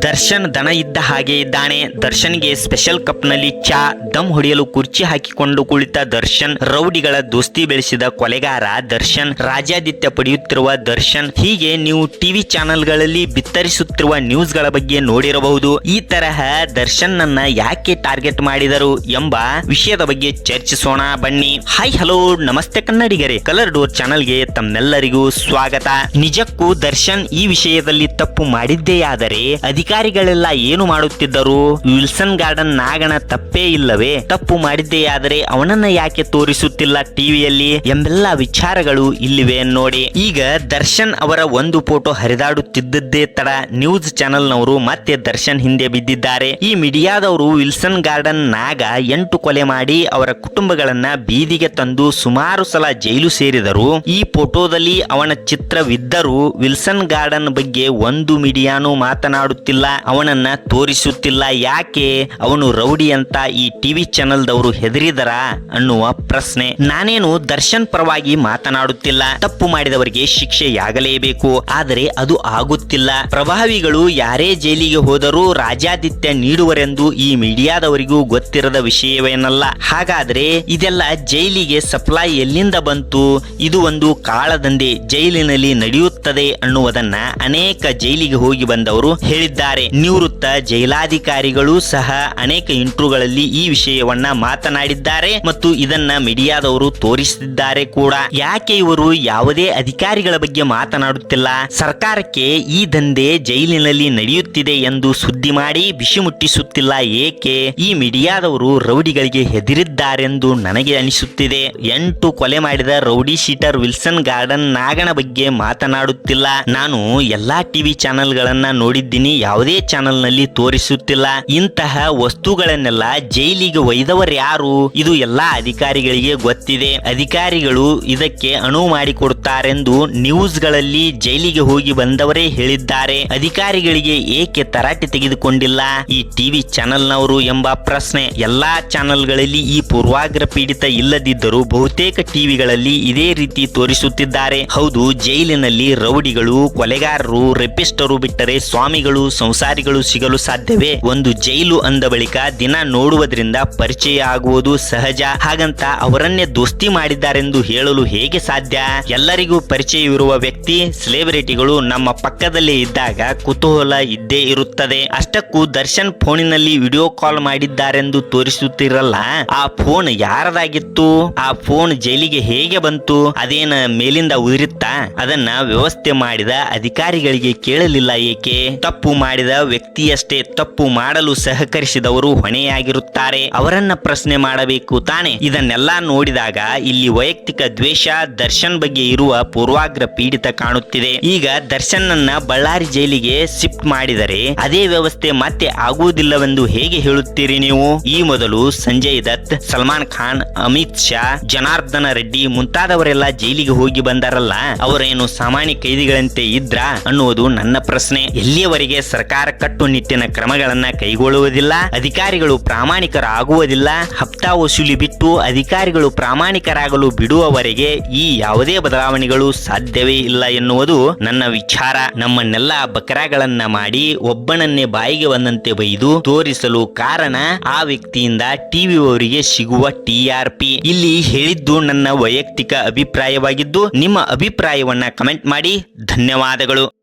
ದರ್ಶನ್ ದನ ಇದ್ದ ಹಾಗೆ ಇದ್ದಾನೆ. ದರ್ಶನ್ಗೆ ಸ್ಪೆಷಲ್ ಕಪ್ನಲ್ಲಿ ಚಾ, ದಮ್ ಹೊಡೆಯಲು ಕುರ್ಚಿ ಹಾಕಿಕೊಂಡು ಕುಳಿತ ದರ್ಶನ್, ರೌಡಿಗಳ ದೋಸ್ತಿ ಬೆಳೆಸಿದ ಕೊಲೆಗಾರ ದರ್ಶನ್, ರಾಜ್ಯಾದಿತ್ಯ ಪಡೆಯುತ್ತಿರುವ ದರ್ಶನ್, ಹೀಗೆ ನೀವು ಟಿವಿ ಚಾನೆಲ್ಗಳಲ್ಲಿ ಬಿತ್ತರಿಸುತ್ತಿರುವ ನ್ಯೂಸ್ಗಳ ಬಗ್ಗೆ ನೋಡಿರಬಹುದು. ಈ ತರಹ ದರ್ಶನ್ ನನ್ನ ಯಾಕೆ ಟಾರ್ಗೆಟ್ ಮಾಡಿದರು ಎಂಬ ವಿಷಯದ ಬಗ್ಗೆ ಚರ್ಚಿಸೋಣ ಬನ್ನಿ. ಹಾಯ್ ಹಲೋ ನಮಸ್ತೆ ಕನ್ನಡಿಗರೇ. ಕಲರ್ ಡೋರ್ ಚಾನಲ್ಗೆ ತಮ್ಮೆಲ್ಲರಿಗೂ ಸ್ವಾಗತ. ನಿಜಕ್ಕೂ ದರ್ಶನ್ ಈ ವಿಷಯದಲ್ಲಿ ತಪ್ಪು ಮಾಡಿದ್ದೇಯಾದರೆ ಅಧಿಕಾರಿಗಳೆಲ್ಲ ಏನು ಮಾಡುತ್ತಿದ್ದರು? ವಿಲ್ಸನ್ ಗಾರ್ಡನ್ ನಾಗನ ತಪ್ಪೇ ಇಲ್ಲವೇ? ತಪ್ಪು ಮಾಡಿದ್ದೇಯಾದರೆ ಅವನನ್ನ ಯಾಕೆ ತೋರಿಸುತ್ತಿಲ್ಲ ಟಿವಿಯಲ್ಲಿ? ಎಂಬೆಲ್ಲ ವಿಚಾರಗಳು ಇಲ್ಲಿವೆ ನೋಡಿ. ಈಗ ದರ್ಶನ್ ಅವರ ಒಂದು ಫೋಟೋ ಹರಿದಾಡುತ್ತಿದ್ದದ್ದೇ ತಡ. ನ್ಯೂಸ್ ಚಾನೆಲ್ನವರು ಮತ್ತೆ ದರ್ಶನ್ ಹಿಂದೆ ಬಿದ್ದಿದ್ದಾರೆ. ಈ ಮೀಡಿಯಾದವರು ವಿಲ್ಸನ್ ಗಾರ್ಡನ್ ನಾಗ ಎಂಟು ಕೊಲೆ ಮಾಡಿ ಅವರ ಕುಟುಂಬಗಳನ್ನ ಬೀದಿಗೆ ತಂದು ಸುಮಾರು ಸಲ ಜೈಲು ಸೇರಿದರು. ಈ ಫೋಟೋದಲ್ಲಿ ಅವನ ಚಿತ್ರವಿದ್ದರೂ ವಿಲ್ಸನ್ ಗಾರ್ಡನ್ ಬಗ್ಗೆ ಒಂದು ಮೀಡಿಯಾನು ಮಾತನಾಡುತ್ತಿಲ್ಲ ಅವನನ್ನ ತೋರಿಸುತ್ತಿಲ್ಲ. ಯಾಕೆ? ಅವನು ರೌಡಿ ಅಂತ ಈ ಟಿವಿ ಚಾನೆಲ್ದವರು ಹೆದರಿದರ ಅನ್ನುವ ಪ್ರಶ್ನೆ. ನಾನೇನು ದರ್ಶನ್ ಪರವಾಗಿ ಮಾತನಾಡುತ್ತಿಲ್ಲ. ತಪ್ಪು ಮಾಡಿದವರಿಗೆ ಶಿಕ್ಷೆಯಾಗಲೇಬೇಕು. ಆದರೆ ಅದು ಆಗುತ್ತಿಲ್ಲ. ಪ್ರಭಾವಿಗಳು ಯಾರೇ ಜೈಲಿಗೆ ಹೋದರೂ ರಾಜಾದಿತ್ಯ ನೀಡುವರೆಂದು ಈ ಮೀಡಿಯಾದವರಿಗೂ ಗೊತ್ತಿರದ ವಿಷಯವೇನಲ್ಲ. ಹಾಗಾದ್ರೆ ಇದೆಲ್ಲ ಜೈಲಿಗೆ ಸಪ್ಲೈ ಎಲ್ಲಿಂದ ಬಂತು? ಇದು ಒಂದು ಕಾಳದಂಧೆ ಜೈಲಿನಲ್ಲಿ ನಡೆಯುತ್ತದೆ ಅನ್ನುವುದನ್ನ ಅನೇಕ ಜೈಲಿಗೆ ಹೋಗಿ ಬಂದವರು ಹೇಳಿದ್ದಾರೆ ನಿವೃತ್ತ ಜೈಲಾಧಿಕಾರಿಗಳು ಸಹ ಅನೇಕ ಇಂಟ್ರುಗಳಲ್ಲಿ ಈ ವಿಷಯವನ್ನ ಮಾತನಾಡಿದ್ದಾರೆ ಮತ್ತು ಇದನ್ನ ಮೀಡಿಯಾದವರು ತೋರಿಸಿದ್ದಾರೆ ಕೂಡ. ಯಾಕೆ ಇವರು ಯಾವುದೇ ಅಧಿಕಾರಿಗಳ ಬಗ್ಗೆ ಮಾತನಾಡುತ್ತಿಲ್ಲ? ಸರ್ಕಾರಕ್ಕೆ ಈ ದಂಧೆ ಜೈಲಿನಲ್ಲಿ ನಡೆಯುತ್ತಿದೆ ಎಂದು ಸುದ್ದಿ ಮಾಡಿ ಬಿಸಿ ಮುಟ್ಟಿಸುತ್ತಿಲ್ಲ ಏಕೆ? ಈ ಮೀಡಿಯಾದವರು ರೌಡಿಗಳಿಗೆ ಹೆದರಿದ್ದಾರೆಂದು ನನಗೆ ಅನಿಸುತ್ತಿದೆ. ಎಂಟು ಕೊಲೆ ಮಾಡಿದ ರೌಡಿ ಶೀಟರ್ ವಿಲ್ಸನ್ ಗಾರ್ಡನ್ ನಾಗನ ಬಗ್ಗೆ ಮಾತನಾಡುತ್ತಿಲ್ಲ. ನಾನು ಎಲ್ಲಾ ಟಿವಿ ಚಾನೆಲ್ಗಳನ್ನ ನೋಡಿದ್ದೀನಿ ಯಾವುದೇ ಚಾನೆಲ್ನಲ್ಲಿ ತೋರಿಸುತ್ತಿಲ್ಲ. ಇಂತಹ ವಸ್ತುಗಳನ್ನೆಲ್ಲ ಜೈಲಿಗೆ ಒಯ್ದವರು ಯಾರು? ಇದು ಎಲ್ಲಾ ಅಧಿಕಾರಿಗಳಿಗೆ ಗೊತ್ತಿದೆ. ಅಧಿಕಾರಿಗಳು ಇದಕ್ಕೆ ಅನುವು ಮಾಡಿಕೊಡುತ್ತಾರೆಂದು ನ್ಯೂಸ್ಗಳಲ್ಲಿ ಜೈಲಿಗೆ ಹೋಗಿ ಬಂದವರೇ ಹೇಳಿದ್ದಾರೆ. ಅಧಿಕಾರಿಗಳಿಗೆ ಏಕೆ ತರಾಟೆ ತೆಗೆದುಕೊಂಡಿಲ್ಲ? ಈ ಟಿವಿ ಚಾನೆಲ್ನವರು ಎಂಬ ಪ್ರಶ್ನೆ. ಎಲ್ಲಾ ಚಾನೆಲ್ಗಳಲ್ಲಿ ಈ ಪೂರ್ವಾಗ್ರ ಪೀಡಿತ ಇಲ್ಲದಿದ್ದರೂ ಬಹುತೇಕ ಟಿವಿಗಳಲ್ಲಿ ಇದೇ ರೀತಿ ತೋರಿಸುತ್ತಿದ್ದಾರೆ. ಹೌದು, ಜೈಲಿನಲ್ಲಿ ರೌಡಿಗಳು, ಕೊಲೆಗಾರರು, ರೆಪಿಸ್ಟರು ಬಿಟ್ಟರೆ ಸ್ವಾಮಿಗಳು ಸಂಸಾರಿಗಳು ಸಿಗಲು ಸಾಧ್ಯವೇ? ಒಂದು ಜೈಲು ಅಂದ ಬಳಿಕ ದಿನ ನೋಡುವುದರಿಂದ ಪರಿಚಯ ಆಗುವುದು ಸಹಜ. ಹಾಗಂತ ಅವರನ್ನೇ ದೋಸ್ತಿ ಮಾಡಿದ್ದಾರೆಂದು ಹೇಳಲು ಹೇಗೆ ಸಾಧ್ಯ? ಎಲ್ಲರಿಗೂ ಪರಿಚಯವಿರುವ ವ್ಯಕ್ತಿ ಸೆಲೆಬ್ರಿಟಿಗಳು ನಮ್ಮ ಪಕ್ಕದಲ್ಲಿ ಇದ್ದಾಗ ಕುತೂಹಲ ಇದ್ದೇ ಇರುತ್ತದೆ. ಅಷ್ಟಕ್ಕೂ ದರ್ಶನ್ ಫೋನಿನಲ್ಲಿ ವಿಡಿಯೋ ಕಾಲ್ ಮಾಡಿದ್ದಾರೆಂದು ತೋರಿಸುತ್ತಿರಲ್ಲ? ಆ ಫೋನ್ ಯಾರದಾಗಿತ್ತು? ಆ ಫೋನ್ ಜೈಲಿಗೆ ಹೇಗೆ ಬಂತು? ಅದೇನ ಮೇಲಿಂದ ಉದುರಿತ್ತಾ? ಅದನ್ನ ವ್ಯವಸ್ಥೆ ಮಾಡಿದ ಅಧಿಕಾರಿಗಳಿಗೆ ಕೇಳಲಿಲ್ಲ ಏಕೆ? ತಪ್ಪು ಮಾಡಿದ ವ್ಯಕ್ತಿಯಷ್ಟೇ ತಪ್ಪು ಮಾಡಲು ಸಹಕರಿಸಿದವರು ಹೊಣೆಯಾಗಿರುತ್ತಾರೆ. ಅವರನ್ನ ಪ್ರಶ್ನೆ ಮಾಡಬೇಕು ತಾನೆ. ಇದನ್ನೆಲ್ಲ ನೋಡಿದಾಗ ಇಲ್ಲಿ ವೈಯಕ್ತಿಕ ದ್ವೇಷ, ದರ್ಶನ್ ಬಗ್ಗೆ ಇರುವ ಪೂರ್ವಾಗ್ರ ಪೀಡಿತ ಕಾಣುತ್ತಿದೆ. ಈಗ ದರ್ಶನ್ ಬಳ್ಳಾರಿ ಜೈಲಿಗೆ ಶಿಫ್ಟ್ ಮಾಡಿದರೆ ಅದೇ ವ್ಯವಸ್ಥೆ ಮತ್ತೆ ಆಗುವುದಿಲ್ಲವೆಂದು ಹೇಗೆ ಹೇಳುತ್ತೀರಿ ನೀವು? ಈ ಮೊದಲು ಸಂಜಯ್ ದತ್, ಸಲ್ಮಾನ್ ಖಾನ್, ಅಮಿತ್ ಶಾ, ಜನಾರ್ದನ ರೆಡ್ಡಿ ಮುಂತಾದವರೆಲ್ಲ ಜೈಲಿಗೆ ಹೋಗಿ ಬಂದಾರಲ್ಲ, ಅವರೇನು ಸಾಮಾನ್ಯ ಕೈದಿಗಳಂತೆ ಇದ್ರ ಅನ್ನುವುದು ನನ್ನ ಪ್ರಶ್ನೆ. ಎಲ್ಲಿಯವರೆಗೆ ಸರ್ಕಾರ ಕಟ್ಟುನಿಟ್ಟಿನ ಕ್ರಮಗಳನ್ನ ಕೈಗೊಳ್ಳುವುದಿಲ್ಲ, ಅಧಿಕಾರಿಗಳು ಪ್ರಾಮಾಣಿಕರಾಗುವುದಿಲ್ಲ, ಹಪ್ತಾ ವಸೂಲಿ ಬಿಟ್ಟು ಅಧಿಕಾರಿಗಳು ಪ್ರಾಮಾಣಿಕರಾಗಲು ಬಿಡುವವರೆಗೆ ಈ ಯಾವುದೇ ಬದಲಾವಣೆಗಳು ಸಾಧ್ಯವೇ ಇಲ್ಲ ಎನ್ನುವುದು ನನ್ನ ವಿಚಾರ. ನಮ್ಮನ್ನೆಲ್ಲ ಬಕರಾಗಳನ್ನ ಮಾಡಿ ಒಬ್ಬನನ್ನೇ ಬಾಯಿಗೆ ಬಂದಂತೆ ಬೈದು ತೋರಿಸಲು ಕಾರಣ ಆ ವ್ಯಕ್ತಿಯಿಂದ ಟಿವಿ ಅವರಿಗೆ ಸಿಗುವ ಟಿಆರ್ ಪಿ ಇಲ್ಲಿ ಹೇಳಿದ್ದು ನನ್ನ ವೈಯಕ್ತಿಕ ಅಭಿಪ್ರಾಯವಾಗಿದ್ದು, ನಿಮ್ಮ ಅಭಿಪ್ರಾಯವನ್ನ ಕಮೆಂಟ್ ಮಾಡಿ. ಧನ್ಯವಾದಗಳು.